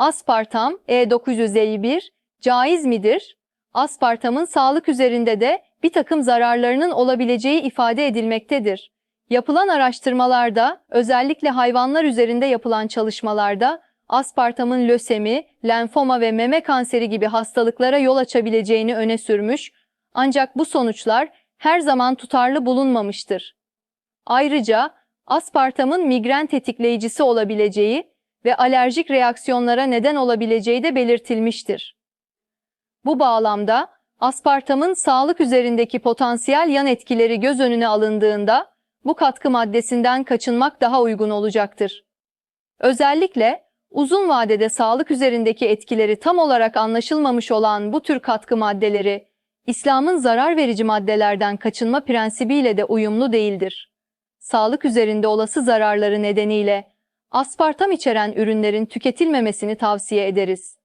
Aspartam E951 caiz midir? Aspartamın sağlık üzerinde de bir takım zararlarının olabileceği ifade edilmektedir. Yapılan araştırmalarda, özellikle hayvanlar üzerinde yapılan çalışmalarda, aspartamın lösemi, lenfoma ve meme kanseri gibi hastalıklara yol açabileceğini öne sürmüş, ancak bu sonuçlar her zaman tutarlı bulunmamıştır. Ayrıca aspartamın migren tetikleyicisi olabileceği ve alerjik reaksiyonlara neden olabileceği de belirtilmiştir. Bu bağlamda aspartamın sağlık üzerindeki potansiyel yan etkileri göz önüne alındığında bu katkı maddesinden kaçınmak daha uygun olacaktır. Özellikle uzun vadede sağlık üzerindeki etkileri tam olarak anlaşılmamış olan bu tür katkı maddeleri İslam'ın zarar verici maddelerden kaçınma prensibiyle de uyumlu değildir. Sağlık üzerinde olası zararları nedeniyle aspartam içeren ürünlerin tüketilmemesini tavsiye ederiz.